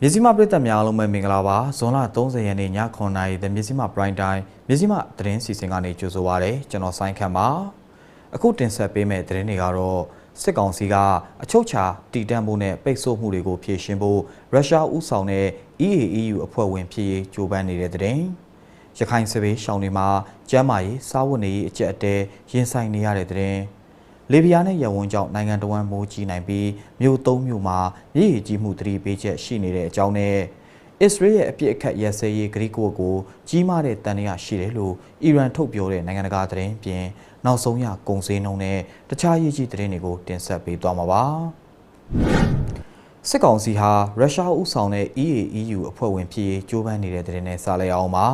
မြစည်းမပြည်သက်များအားလုံးပဲမင်္ဂလာပါဇွန်လ30ရက်နေ့ည9:00နာရီတဲ့မြစည်းမ prime time မြစည်းမသတင်းစီစဉ်ကနေကြိုဆိုပါရစေကျွန်တော်ဆိုင်းခန့်ပါအခုတင်ဆက်ပေးမယ့်သတင်းတွေကတော့စစ်ကောင်စီကအချုပ်ချာတည်တံ့မှုနဲ့ပိတ်ဆို့မှုတွေကိုဖြေရှင်းဖို့ရုရှားဥဆောင်တဲ့ EAEU အဖွဲ့ဝင်ဖြစ်ရေးကြိုးပမ်းနေတဲ့သတင်းရခိုင်စစ်ဘေးရှောင်တွေမှာကျန်းမာရေးစားဝတ်နေရေးအကျက်အတဲရင်ဆိုင်နေရတဲ့သတင်း လေဗီယာနဲ့ရဝန်းကြောင့်နိုင်ငံတော်ဝန်မိုးကြီးနိုင်ပြီးမြို့သုံးမြို့မှာရည်ရည်ကြီးမှုတတိပေးချက်ရှိနေတဲ့အကြောင်းနဲ့အစ္စရေးရဲ့အပြစ်အခတ်ရက်စဲရေးဂရိကိုကိုကြီးမားတဲ့တန်ရာရှိတယ်လို့အီရန်ထုတ်ပြောတဲ့နိုင်ငံတကာသတင်းပြင်နောက်ဆုံးရကုံစင်းနှုံနဲ့တခြားရေးကြီးသတင်းတွေကိုတင်ဆက်ပေးသွားမှာပါစစ်ကောင်စီဟာရုရှားဥဆောင်တဲ့ EAEU အဖွဲ့ဝင်ဖြစ်ရေးကြိုးပမ်းနေတဲ့သတင်းနဲ့စလိုက်အောင်ပါ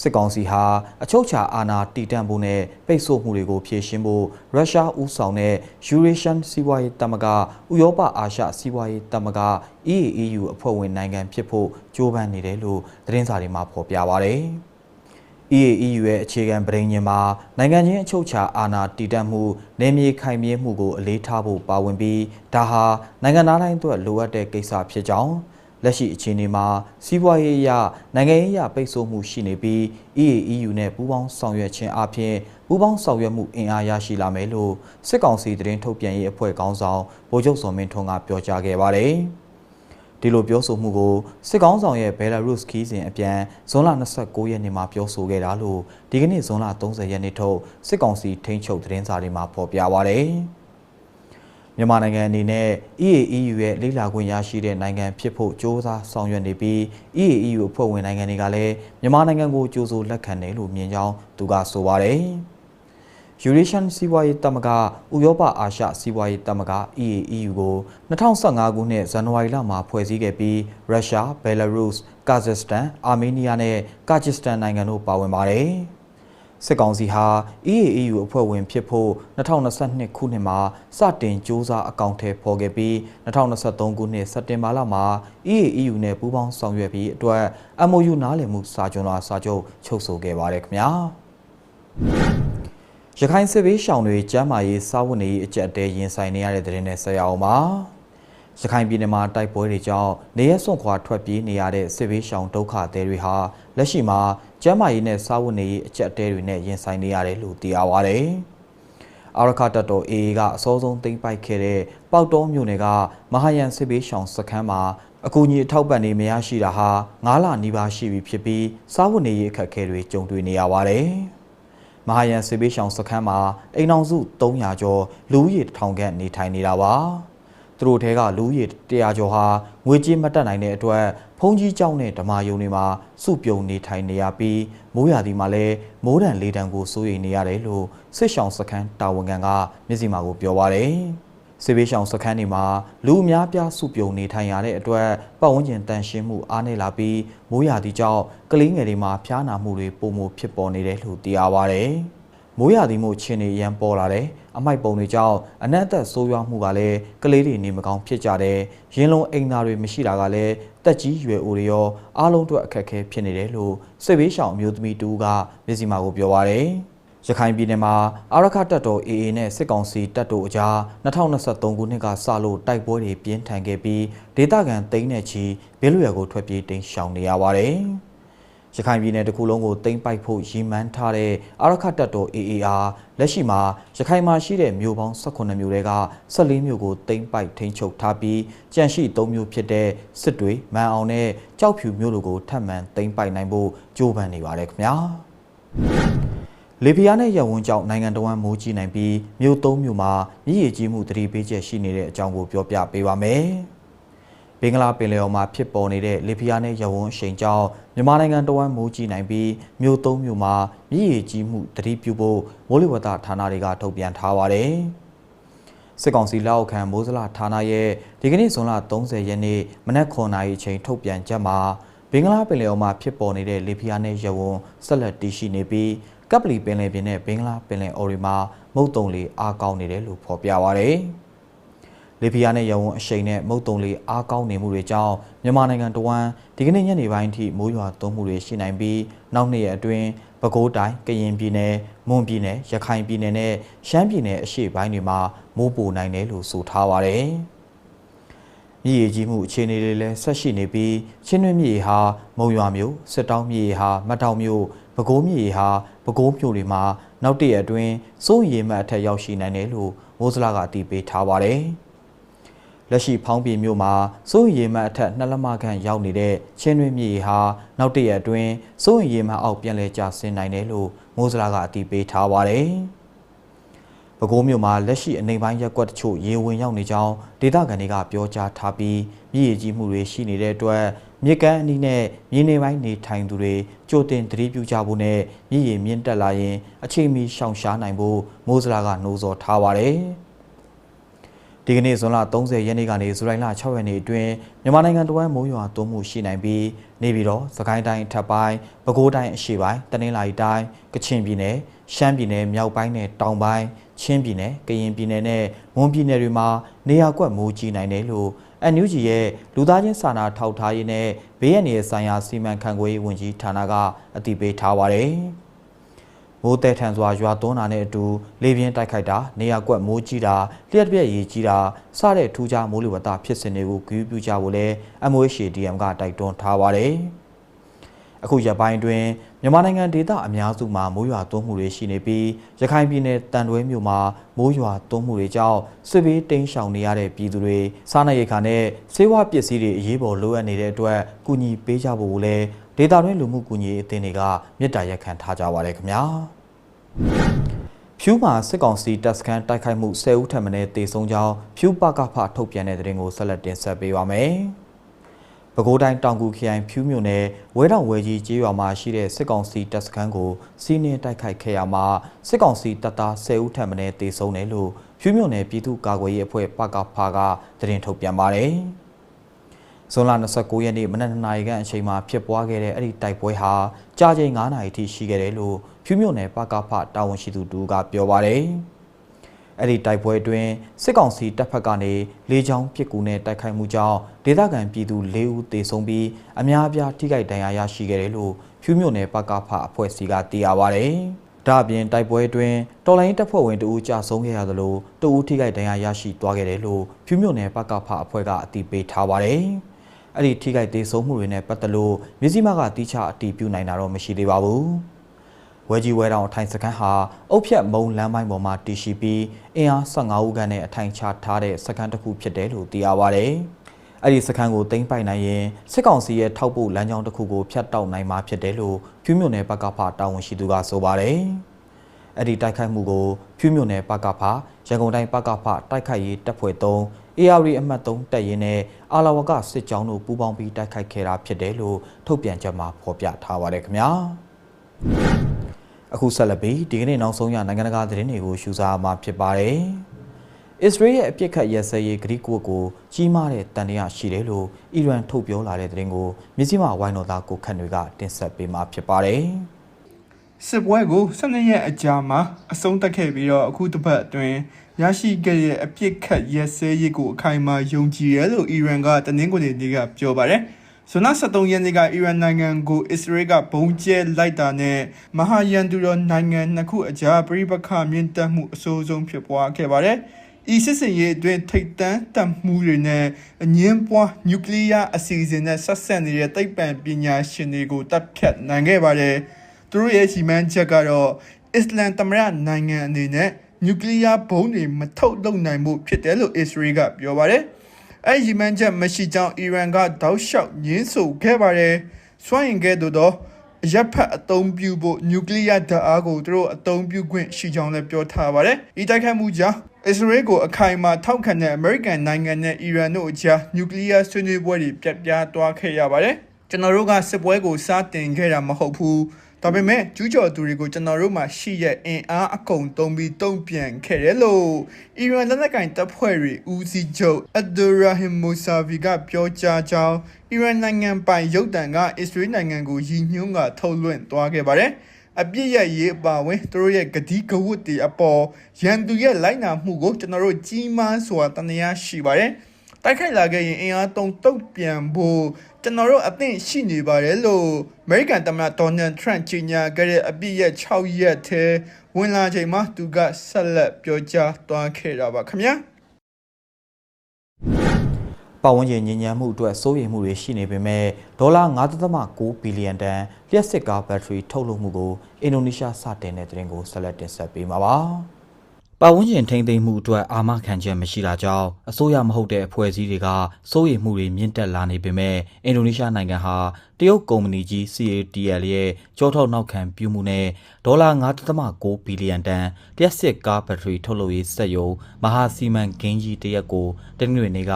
စစ်ကောင်စီဟာအချုပ်ချာအာဏာတည်တံ့ဖို့နဲ့ပိတ်ဆို့မှုတွေကိုဖြေရှင်းဖို့ရုရှားဦးဆောင်တဲ့ Eurasian စီးပွားရေးတမကဥရောပအာရှစီးပွားရေးတမက EAEU အဖွဲ့ဝင်နိုင်ငံဖြစ်ဖို့ကြိုးပမ်းနေတယ်လို့သတင်းစာတွေမှာဖော်ပြပါရတယ်။ EAEU ရဲ့အခြေခံပဋိညာဉ်မှာနိုင်ငံချင်းအချုပ်ချာအာဏာတည်တံ့မှုနေမြေခိုင်မြဲမှုကိုအလေးထားဖို့ပါဝင်ပြီးဒါဟာနိုင်ငံသားတိုင်းအတွက်လိုအပ်တဲ့ကိစ္စဖြစ်ကြောင်း လက်ရှိအခြေအနေမှာစီးပွားရေးအရနိုင်ငံရေးအရပိတ်ဆို့မှုရှိနေပြီး EAEU နဲ့ပူးပေါင်းဆောင်ရွက်ခြင်းအပြင်ပူးပေါင်းဆောင်ရွက်မှုအင်အားရရှိလာမယ်လို့စစ်ကောင်စီသတင်းထုတ်ပြန်ရေးအဖွဲ့ခေါင်းဆောင်ဗိုလ်ချုပ်စောမင်းထွန်းကပြောကြားခဲ့ပါတယ်။ဒီလိုပြောဆိုမှုကိုစစ်ကောင်းဆောင်ရဲ့ဘယ်လာရုစ်ခီးစဉ်အပြန်ဇွန်လ29ရက်နေ့မှာပြောဆိုခဲ့တာလို့ဒီကနေ့ဇွန်လ30ရက်နေ့ထုတ်စစ်ကောင်စီထိန်းချုပ်သတင်းစာတွေမှာဖော်ပြပါရတယ်။ မြန်မာနိုင်ငံအနေနဲ့ EAEU ရဲ့လိလာခွင့်ရရှိတဲ့နိုင်ငံဖြစ်ဖို့ကြိုးစားဆောင်ရွက်နေပြီး EAEU အဖွဲ့ဝင်နိုင်ငံတွေကလည်းမြန်မာနိုင်ငံကိုကြိုးစိုးလက်ခံတယ်လို့မြင်ကြောင်းသူကဆိုပါတယ်။ Eurasian စီးပွားရေးတမကဥရောပအာရှစီးပွားရေးတမက EAEU ကို2015ခုနှစ်ဇန်နဝါရီလမှာဖွဲ့စည်းခဲ့ပြီးရုရှား၊ဘယ်လာရုစ်၊ကာဇက်စတန်၊အာမေးနီးယားနဲ့ကာဂျစ်စတန်နိုင်ငံတို့ပါဝင်ပါတယ်။ စစ်ကောင်စီဟာ EAEU အဖွဲ့ဝင်ဖြစ်ဖို့2022ခုနှစ်မှာစတင်စ조사အကောင့်ထဲပေါ်ခဲ့ပြီး2023ခုနှစ်စက်တင်ဘာလမှာ EAEU နဲ့ပူးပေါင်းဆောင်ရွက်ပြီးအတွက် MOU နားလည်မှုစာချုပ်လာစာချုပ်ချုပ်ဆိုခဲ့ပါတယ်ခင်ဗျာရခိုင်စစ်ဘေးရှောင်တွေကျမ်းမာရေးစာဝတ်နေရေးအကြက်တဲရင်ဆိုင်နေရတဲ့တဲ့နဲ့ဆက်ရအောင်ပါ ရခိုင်ပြည်နယ်မှာတိုက်ပွဲတွေကြောင့်နေရစွန့်ခွာထွက်ပြေးနေရတဲ့စစ်ဘေးရှောင်ဒုက္ခသည်တွေဟာလက်ရှိမှာကျန်းမာရေးနဲ့စားဝတ်နေရေးအကျက်တဲတွေနဲ့ရင်ဆိုင်နေရတယ်လို့သိရပါဗျ။အာရခတတော် AA ကအစောဆုံးသိမ်းပိုက်ခဲ့တဲ့ပေါက်တော်မြို့နယ်ကမဟာယန်စစ်ဘေးရှောင်စခန်းမှာအကူအညီအထောက်ပံ့တွေမရရှိတာဟာ9လနီးပါးရှိပြီဖြစ်ပြီးစားဝတ်နေရေးအခက်အခဲတွေကြုံတွေ့နေရပါတယ်။မဟာယန်စစ်ဘေးရှောင်စခန်းမှာအိမ်အောင်စု300ကျော်လူဦးရေ1000ခန့်နေထိုင်နေတာပါ။ သူတို့ထဲကလူဦးရေ100ကျော်ဟာငွေကြေးမတက်နိုင်တဲ့အတွက်ဖုန်ကြီးကျောင်းနဲ့ဓမာယုံတွေမှာစုပြုံနေထိုင်နေရပြီးမိုးရာသီမှာလည်းမိုးဒဏ်လေးဒဏ်ကိုစိုးရိမ်နေရတယ်လို့စစ်ရှောင်းစခန်းတာဝန်ခံကမျက်စိမှာကိုပြောပါရယ်စေဘေးရှောင်စခန်းတွေမှာလူအများပြားစုပြုံနေထိုင်ရတဲ့အတွက်ပတ်ဝန်းကျင်တန်ရှင်းမှုအားနည်းလာပြီးမိုးရာသီကြောင့်ကလေးငယ်တွေမှာဖျားနာမှုတွေပုံမဖြစ်ပေါ်နေတယ်လို့သိရပါဗျ။မိုးရာသီမှုချင်းနေရန်ပေါ်လာတယ် အမိုက်ပုံတွေကြောင့်အနက်သက်ဆိုးရွားမှုကလည်းကလေးတွေနေမကောင်းဖြစ်ကြတယ်ရင်လုံးအိမ်သားတွေမရှိတာကလည်းတက်ကြီးရွယ်အိုတွေရောအားလုံးအတွက်အခက်အခဲဖြစ်နေတယ်လို့စစ်ဘေးရှောင်အမျိုးသမီးတူကမျက်စိမှာကိုပြောပါရယ်ရခိုင်ပြည်နယ်မှာအာရခတပ်တော် AA နဲ့စစ်ကောင်စီတပ်တို့အကြား2023ခုနှစ်ကစလို့တိုက်ပွဲတွေပြင်းထန်ခဲ့ပြီးဒေသခံတိန်းနဲ့ချီဘေးလွယ်ကိုထွက်ပြေးတိမ်းရှောင်နေရပါတယ်။ ရခိုင်ပြည်နယ်တစ်ခုလုံးကိုသိမ်းပိုက်ဖို့ရည်မှန်းထားတဲ့အာရခတပ်တော် AAR လက်ရှိမှာရခိုင်မှာရှိတဲ့မြို့ပေါင်း18မြို့တွေက14မြို့ကိုသိမ်းပိုက်ထိန်းချုပ်ထားပြီးကြန့်ရှိ3မြို့ဖြစ်တဲ့စစ်တွေမန်အောင်နဲ့ကြောက်ဖြူမြို့တို့ကိုထပ်မံသိမ်းပိုက်နိုင်ဖို့ကြိုးပမ်းနေပါတယ်ခင်ဗျာလေပြားနဲ့ရဝန်းကြောင့်နိုင်ငံတော်ဝန်မိုးကြီးနိုင်ပြီးမြို့သုံးမြို့မှာမြည်ရည်ကြီးမှုတတိပေးချက်ရှိနေတဲ့အကြောင်းကိုပြောပြပေးပါမယ်။ ဘင်္ဂလားပင်လယ်အော်မှာဖြစ်ပေါ်နေတဲ့လေပြင်းနဲ့ရဝန်းရှိန်ကြောင့်မြန်မာနိုင်ငံတဝမ်းမိုးကြီးနိုင်ပြီးမြို့သုံးမြို့မှာမြည်ရည်ကြီးမှုတတိပြုဖို့မိုးလေဝသဌာနတွေကထုတ်ပြန်ထားပါတယ်။စစ်ကောင်စီလက်အောက်ခံမိုးစလဌာနရဲ့ဒီကနေ့ဇွန်လ30ရက်နေ့မနက်9:00နာရီအချိန်ထုတ်ပြန်ချက်မှာဘင်္ဂလားပင်လယ်အော်မှာဖြစ်ပေါ်နေတဲ့လေပြင်းနဲ့ရဝန်းဆက်လက်တည်ရှိနေပြီးကပ်ပလီပင်လယ်ပြင်နဲ့ဘင်္ဂလားပင်လယ်အော်တွေမှာမုတ်တုံလေအားကောင်းနေတယ်လို့ဖော်ပြပါရယ်။ လေပြင်းနဲ့ရဝန်းအရှိန်နဲ့မုတ်တုံလေးအားကောင်းနေမှုတွေကြောင့်မြန်မာနိုင်ငံတဝန်းဒီကနေ့ညနေပိုင်းထိမိုးရွာသွန်းမှုတွေရှိနိုင်ပြီးနောက်နှစ်ရက်အတွင်းပဲခူးတိုင်းကရင်ပြည်နယ်မွန်ပြည်နယ်ရခိုင်ပြည်နယ်နဲ့ရှမ်းပြည်နယ်အရှေ့ပိုင်းတွေမှာမိုးပိုနိုင်တယ်လို့ဆိုထားပါတယ်။ညမြည်ရည်ကြီးမှုအခြေအနေတွေလည်းဆက်ရှိနေပြီးချင်းတွင်းမြည်ရည်ဟာမုံရွာမြို့စစ်တောင်းမြည်ရည်ဟာမတ်တောင်မြို့ပဲခူးမြည်ရည်ဟာပဲခူးမြို့တွေမှာနောက်တည့်ရက်အတွင်းစိုးရိမ်မှတ်အထက်ရောက်ရှိနိုင်တယ်လို့မိုးစလာကတည်ပေးထားပါတယ်။ လက်ရှိဖောင်းပြည်မြို့မှာစိုးရိမ်မှတ်အထက်နှစ်လက်မခန့်ရောက်နေတဲ့ချင်းတွင်းမြည်ရည်ဟာနောက်တည့်ရက်အတွင်းစိုးရိမ်မှတ်အောက်ပြန်လည်ကျဆင်းနိုင်တယ်လို့မိုးစလာကအတည်ပေးထားပါတယ်။ပဲခူးမြို့မှာလက်ရှိအနေပိုင်းရက်ကွက်တချို့ရေဝင်ရောက်နေကြောင်းဒေသခံတွေကပြောကြားထားပြီးမြည်ရည်ကြီးမှုတွေရှိနေတဲ့အတွက်မြစ်ကမ်းအနီးနဲ့မြေနေပိုင်းနေထိုင်သူတွေကြိုတင်သတိပြုကြဖို့နဲ့မြည်ရည်မြင့်တက်လာရင်အချိန်မီရှောင်ရှားနိုင်ဖို့မိုးစလာကနှိုးဆော်ထားပါတယ် ဒီကနေ့ဇွန်လ30ရက်နေ့ကနေဇူလိုင်လ6ရက်နေ့အတွင်းမြန်မာနိုင်ငံတဝန်းမိုးရွာသွန်းမှုရှိနိုင်ပြီးနေပြည်တော်စကိုင်းတိုင်းအထက်ပိုင်းပဲခူးတိုင်းအရှေ့ပိုင်းတနင်္လာရီတိုင်းကချင်ပြည်နယ်ရှမ်းပြည်နယ်မြောက်ပိုင်းနဲ့တောင်ပိုင်းချင်းပြည်နယ်ကရင်ပြည်နယ်နဲ့မွန်ပြည်နယ်တွေမှာနေရာကွက်မိုးကြီးနိုင်တယ်လို့အန်ယူဂျီရဲ့လူသားချင်းစာနာထောက်ထားရေးနဲ့ဘေးရန်ရဲ့ဆိုင်ရာစီမံခန့်ခွဲရေးဝန်ကြီးဌာနကအတည်ပြုထားပါတယ်။ မိုးတဲထန်စွာရွာသွန်းတာနဲ့အတူလေပြင်းတိုက်ခိုက်တာနေရာကွက်မိုးကြီးတာလျှက်ပြက်ရေကြီးတာစတဲ့ထူးခြားမိုးလေဝသဖြစ်စဉ်တွေကိုဂရုပြုကြဖို့လဲ MOHDM ကတိုက်တွန်းထားပါတယ်။အခုရပိုင်းတွင်မြန်မာနိုင်ငံဒေသအများစုမှာမိုးရွာသွန်းမှုတွေရှိနေပြီးရခိုင်ပြည်နယ်တန်တွဲမြို့မှာမိုးရွာသွန်းမှုတွေကြောင့်စစ်ဘေးတိမ်းရှောင်နေရတဲ့ပြည်သူတွေစားနပ်ရိက္ခာနဲ့ဆေးဝါးပစ္စည်းတွေအရေးပေါ်လိုအပ်နေတဲ့အတွက်ကူညီပေးကြဖို့လည်း ဒေသတွင်းလူမှုကူညီရေးအသင်းတွေကမေတ္တာရက်ခံထားကြပါရခင်ဗျာဖြူမှာစစ်ကောင်စီတပ်စခန်းတိုက်ခိုက်မှု10ဦးထပ်မံတေဆုံးကြောင်းဖြူပကဖထုတ်ပြန်တဲ့တဲ့ရင်ကိုဆက်လက်တင်ဆက်ပေးပါမယ်။ပဲခူးတိုင်းတောင်ကူခရိုင်ဖြူးမြို့နယ်ဝဲတောင်ဝဲကြီးကျေးရွာမှာရှိတဲ့စစ်ကောင်စီတပ်စခန်းကိုစီးနင်းတိုက်ခိုက်ခဲ့ရမှာစစ်ကောင်စီတပ်သား10ဦးထပ်မံတေဆုံးတယ်လို့ဖြူးမြို့နယ်ပြည်သူ့ကာကွယ်ရေးအဖွဲ့ပကဖာကသတင်းထုတ်ပြန်ပါတယ်။ ဇွန်လ29ရက်နေ့မနက်2နာရီခန့်အချိန်မှာဖြစ်ပွားခဲ့တဲ့အဲ့ဒီတိုက်ပွဲဟာကြာချိန်9နာရီထိရှိခဲ့တယ်လို့ဖြူးမြို့နယ်ပကဖတာဝန်ရှိသူတူကပြောပါတယ်။အဲ့ဒီတိုက်ပွဲအတွင်းစစ်ကောင်စီတပ်ဖက်ကနေလေကြောင်းပစ်ကူနဲ့တိုက်ခိုက်မှုကြောင့်ဒေသခံပြည်သူ၄ဦးသေဆုံးပြီးအများအပြားထိခိုက်ဒဏ်ရာရရှိခဲ့တယ်လို့ဖြူးမြို့နယ်ပကဖအဖွဲ့စီကသိရပါဗျ။ဒါအပြင်တိုက်ပွဲအတွင်းတော်လိုင်းတပ်ဖွဲ့ဝင်တဦးကြာဆုံးခဲ့ရသလိုတဦးထိခိုက်ဒဏ်ရာရရှိသွားခဲ့တယ်လို့ဖြူးမြို့နယ်ပကဖအဖွဲ့ကအတည်ပြုထားပါတယ်။ အဲ့ဒီထိခိုက်ဒေဆုံးမှုတွေနဲ့ပတ်သက်လို့မြစည်းမကတိကျအတည်ပြုနိုင်တာတော့မရှိသေးပါဘူး။ဝဲကြီးဝဲတောင်ထိုင်စခန်းဟာအုတ်ဖြတ်မုံလမ်းပိုင်းပေါ်မှာတည်ရှိပြီးအင်အား15ဦးခန့်နဲ့အထိုင်ချထားတဲ့စခန်းတစ်ခုဖြစ်တယ်လို့သိရပါဗျ။အဲ့ဒီစခန်းကိုသိမ်းပိုက်နိုင်ရင်စစ်ကောင်စီရဲ့ထောက်ပို့လမ်းကြောင်းတစ်ခုကိုဖျက်တောက်နိုင်မှာဖြစ်တယ်လို့ဖြူးမြို့နယ်ပကဖတာဝန်ရှိသူကဆိုပါတယ်။အဲ့ဒီတိုက်ခိုက်မှုကိုဖြူးမြို့နယ်ပကဖရန်ကုန်တိုင်းပကဖတိုက်ခိုက်ရေးတပ်ဖွဲ့3 AR အမှတ်3တပ်ရင်းနဲ့အာလာဝကစစ်ကြောင်းတို့ပူးပေါင်းပြီးတိုက်ခိုက်ခဲ့တာဖြစ်တယ်လို့ထုတ်ပြန်ချက်မှာဖော်ပြထားပါတယ်ခင်ဗျာ။အခုဆက်လက်ပြီးဒီကနေ့နောက်ဆုံးရနိုင်ငံတကာသတင်းတွေကိုရှုစားမှာဖြစ်ပါတယ်။အစ္စရေးရဲ့အပြစ်ခတ်ရစဲရေးဂရိကွတ်ကိုကြီးမားတဲ့တန်တရားရှိတယ်လို့အီရန်ထုတ်ပြောလာတဲ့သတင်းကိုမြစည်းမဝိုင်းတော်သားကိုခန့်တွေကတင်ဆက်ပေးမှာဖြစ်ပါတယ်။စစ်ပွဲကို12ရက်အကြာမှာအဆုံးသတ်ခဲ့ပြီးတော့အခုတစ်ပတ်အတွင်း ရရှိခဲ့တဲ့အပြစ်ခတ်ရစဲရေးကိုအခိုင်အမာယုံကြည်ရလို့အီရန်ကတနင်္ဂနွေနေ့ကပြောပါတယ်။ဇွန်လ23ရက်နေ့ကအီရန်နိုင်ငံကိုအစ္စရေးကဘုံကျဲလိုက်တာနဲ့မဟာယန်တူတော်နိုင်ငံနှစ်ခုအကြားပြိပခမြင့်တက်မှုအဆိုးဆုံးဖြစ်ပွားခဲ့ပါတယ်။ဤစစ်စင်ရေးအတွင်းထိတ်တန့်တမှုတွေနဲ့အငင်းပွားနျူကလ িয়ার အစီအစဉ်နဲ့ဆက်ဆက်နေတဲ့သိပ္ပံပညာရှင်တွေကိုတပ်ဖြတ်နိုင်ခဲ့ပါတယ်။သူတို့ရဲ့စီမံချက်ကတော့အစ္စလမ်သမရနိုင်ငံအနေနဲ့ နျူကလ িয়ার ဘုံတွေမထုတ်လုပ်နိုင်မှုဖြစ်တယ်လို့အစ္စရေးကပြောပါတယ်။အဲ့ဒီမှန်ချက်မရှိကြောင်းအီရန်ကတောက်လျှောက်ညင်းဆိုခဲ့ပါတယ်။စွန့်ရင်ကဲ့သို့သောရပ်ဖက်အသုံးပြုဖို့နျူကလ িয়ার ဓာတ်အားကိုသူတို့အသုံးပြုခွင့်ရှိကြောင်းလည်းပြောထားပါတယ်။ဤတိုက်ခိုက်မှုကြောင့်အစ္စရေးကိုအခိုင်အမာထောက်ခံတဲ့အမေရိကန်နိုင်ငံနဲ့အီရန်တို့အကြားနျူကလ িয়ার ဆွေးနွေးပွဲတွေပြတ်ပြားသွားခဲ့ရပါတယ်။ကျွန်တော်တို့ကစစ်ပွဲကိုစတင်ခဲ့တာမဟုတ်ဘူး။ ဒါပေမဲ့ကျူးကျော်သူတွေကိုကျွန်တော်တို့မှာရှိရဲ့အင်အားအကုန်သုံးပြီးတုံ့ပြန်ခဲ့တယ်လို့အီရန်လက်နက်ကင်တပ်ဖွဲ့တွေဦးစီးချုပ်အဒူရာဟင်မူဆာဗီကပြောကြားကြောင်းအီရန်နိုင်ငံပိုင်ရုပ်သံကအစ္စရေးနိုင်ငံကိုရည်ညွှန်းကထုတ်လွှင့်သွားခဲ့ပါတယ်အပြစ်ရရေးအပါဝင်သူတို့ရဲ့ဂတိကဝတ်တွေအပေါ်ရန်သူရဲ့လိုက်နာမှုကိုကျွန်တော်တို့ကြီးမားစွာတန်ရာရှိပါတယ်တိုက်ခိုက်လာခဲ့ရင်အင်အားသုံးတုတ်ပြန်ဖို့ ကျွန်တော်တို့အသင့်ရှိနေပါတယ်လို့ American သမ္မတ Donald Trump ကြီးညာခဲ့တဲ့အပြည့်ရဲ့6ရက်ထဲဝင်လာချိန်မှာသူကဆက်လက်ပြောကြားသွားခဲ့တာပါခင်ဗျာပပတ်ဝန်းကျင်ညဉ့်ညမ်းမှုအတွက်စိုးရိမ်မှုတွေရှိနေပေမဲ့ဒေါ်လာ9.6ဘီလီယံတန်လျှက်စစ်ကားဘက်ထရီထုတ်လုပ်မှုကိုအင်ဒိုနီးရှားစတင်တဲ့တဲ့ရင်ကိုဆက်လက်တင်ဆက်ပေးမှာပါ။ ပတ်ဝန်းကျင်ထိန်းသိမ်းမှုအတွက်အာမခံချက်မရှိတာကြောင့်အစိုးရမဟုတ်တဲ့အဖွဲ့အစည်းတွေကစိုးရိမ်မှုတွေမြင့်တက်လာနေပေမဲ့အင်ဒိုနီးရှားနိုင်ငံဟာတရုတ်ကုမ္ပဏီကြီး CATL ရဲ့ကြောထောက်နောက်ခံပြုမှုနဲ့ဒေါ်လာ9.6ဘီလီယံတန်လျှက်စစ်ကားဘက်ထရီထုတ်လုပ်ရေးစက်ရုံမဟာစီမံကိန်းကြီးတစ်ရပ်ကိုတနင်္ဂနွေနေ့က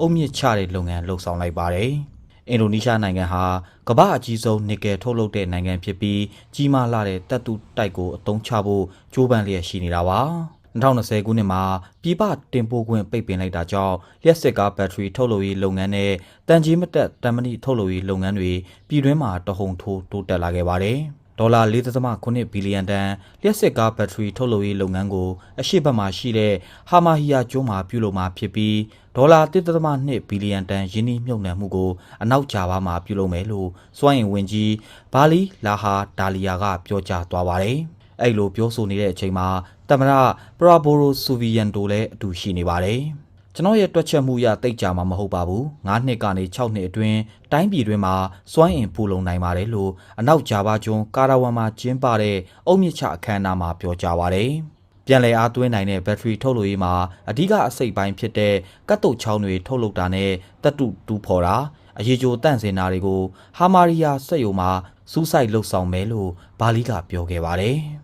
အုတ်မြစ်ချတဲ့လုပ်ငန်းလှုပ်ဆောင်လိုက်ပါတယ်။အင်ဒိုနီးရှားနိုင်ငံဟာကမ္ဘာအကြီးဆုံးနီကယ်ထုတ်လုပ်တဲ့နိုင်ငံဖြစ်ပြီးကြီးမားလာတဲ့တပ်တူတိုက်ကိုအသုံးချဖို့ကြိုးပမ်းလျက်ရှိနေတာပါ 2020ခုနှစ်မှာပြည်ပတင်ပို့ခွင့်ပိတ်ပင်လိုက်တာကြောင့်လျှက်စစ်ကားဘက်ထရီထုတ်လုပ်ရေးလုပ်ငန်းနဲ့တန်ကြီးမတက်တန်မဏိထုတ်လုပ်ရေးလုပ်ငန်းတွေပြည်တွင်းမှာတဟုန်ထိုးတိုးတက်လာခဲ့ပါတယ်ဒေါ်လာ4.8ဘီလီယံတန်လျှက်စစ်ကားဘက်ထရီထုတ်လုပ်ရေးလုပ်ငန်းကိုအရှိတ်ဘက်မှာရှိတဲ့ဟာမာဟီယာကျွန်းမှာပြုလုပ်မှာဖြစ်ပြီးဒေါ်လာ1.2ဘီလီယံတန်ယင်းနှိမ့်မြုပ်နှံမှုကိုအနောက်ဂျာဗာမှာပြုလုပ်မယ်လို့စွမ်းအင်ဝင်ကြီးဘာလီလာဟာဒါလီယာကပြောကြားသွားပါတယ်။အဲ့လိုပြောဆိုနေတဲ့အချိန်မှာ တမရပရာဘိုရိုဆူဗီယန်တိုလည်းအတူရှိနေပါတယ်။ကျွန်တော်ရဲ့တွက်ချက်မှုရတိတ်ကြမှာမဟုတ်ပါဘူး။9နှစ်ကနေ6နှစ်အတွင်းတိုင်းပြည်တွင်းမှာစွမ်းအင်ဖူလုံနိုင်ပါတယ်လို့အနောက်ဂျာဗာကျွန်းကာရာဝမ်မှာကျင်းပတဲ့အုံမြင့်ချအခမ်းအနားမှာပြောကြားပါတယ်။ပြန်လည်အားသွင်းနိုင်တဲ့ဘက်ထရီထုတ်လုပ်ရေးမှာအဓိကအစိတ်ပိုင်းဖြစ်တဲ့ကတ်တုတ်ချောင်းတွေထုတ်လုပ်တာနဲ့တက်တုတူးဖော်တာအရေးကြိုတန့်စင်တာတွေကိုဟာမာရီယာစက်ယုံမှာစူးစိုက်လှုပ်ဆောင်မယ်လို့ဘာလီကပြောခဲ့ပါတယ်။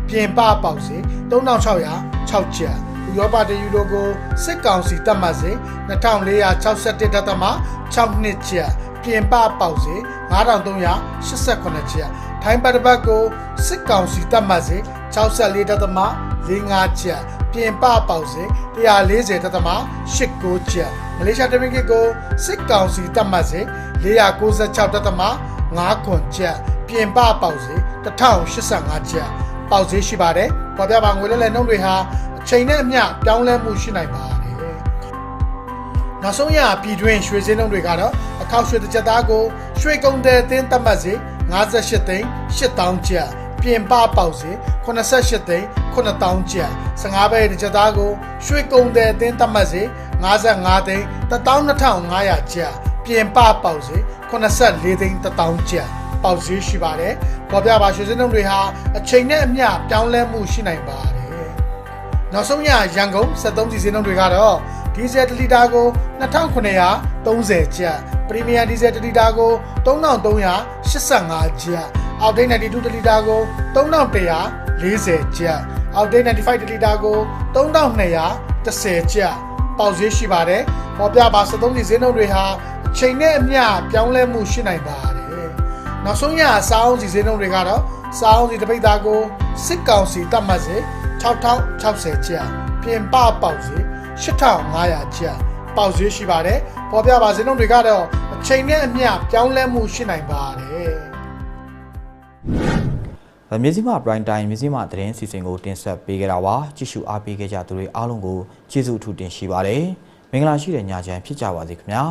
ပြင်ပပေါက်စေ3606ကျပ်ဥရောပတယူရိုကိုစစ်ကောင်စီတတ်မှတ်စေ2461တက်သမ6နှစ်ကျပ်ပြင်ပပေါက်စေ9388ကျပ်ထိုင်းပတ်တစ်ပတ်ကိုစစ်ကောင်စီတတ်မှတ်စေ64တက်သမ45ကျပ်ပြင်ပပေါက်စေ140တက်သမ89ကျပ်မလေးရှားတမင်ကစ်ကိုစစ်ကောင်စီတတ်မှတ်စေ496တက်သမ9ခွန်ကျပ်ပြင်ပပေါက်စေ1085ကျပ် ပေါက်စေရှိပါတယ်ပေါ်ပြပါငွေလဲလဲနှုန်းတွေဟာအချိန်နဲ့အမျှပြောင်းလဲမှုရှိနိုင်ပါတယ်နောက်ဆုံးရပြည်တွင်းရွှေစင်းနှုန်းတွေကတော့အခောက်ရွှေတစ်ချက်သားကိုရွှေကုန်တဲ့အသင်းတတ်မှတ်စေ58သိန်း8000ကျပ်ပြင်ပပေါက်စေ88သိန်း9000ကျပ်15ပဲတစ်ချက်သားကို ရွှေကုန်တဲ့အသင်းတတ်မှတ်စေ55သိန်း12500ကျပ်ပြင်ပပေါက်စေ84သိန်း1000ကျပ် ပေါက်ဈေးရှိပါတယ်။ပေါ်ပြပါရွှေစင်းနှုန်းတွေဟာအချိန်နဲ့အမျှပြောင်းလဲမှုရှိနိုင်ပါတယ်။နောက်ဆုံးရရန်ကုန်73စီစင်းနှုန်းတွေကတော့ဒီဇယ်1လီတာကို2930ကျပ်ပရီမီယံဒီဇယ်1လီတာကို3385ကျပ်အောက်ဒိတ်92တလီတာကို3140ကျပ်အောက်ဒိတ်95တလီတာကို3210ကျပ်ပေါက်ဈေးရှိပါတယ်။ပေါ်ပြပါ73စီစင်းနှုန်းတွေဟာအချိန်နဲ့အမျှပြောင်းလဲမှုရှိနိုင်ပါတယ်။ နောက်ဆုံးရစာအုံးစီစင်းနှုန်းတွေကတော့စာအုံးစီတစ်ပိတ်သားကိုစစ်ကောင်စီတတ်မှတ်စေ6060ကျပ်ပြင်ပပေါက်စေ8500ကျပ်ပေါက်ဈေးရှိပါတယ်။ပေါ်ပြပါစင်းနှုန်းတွေကတော့အချိန်နဲ့အမျှပြောင်းလဲမှုရှိနိုင်ပါတယ်။မြစည်းမပရိုင်တိုင်းမြစည်းမသတင်းစီစဉ်ကိုတင်ဆက်ပေးကြတာပါကြည့်ရှုအားပေးခဲ့ကြသူတွေအားလုံးကိုကျေးဇူးအထူးတင်ရှိပါတယ်မင်္ဂလာရှိတဲ့ညချမ်းဖြစ်ကြပါစေခင်ဗျာ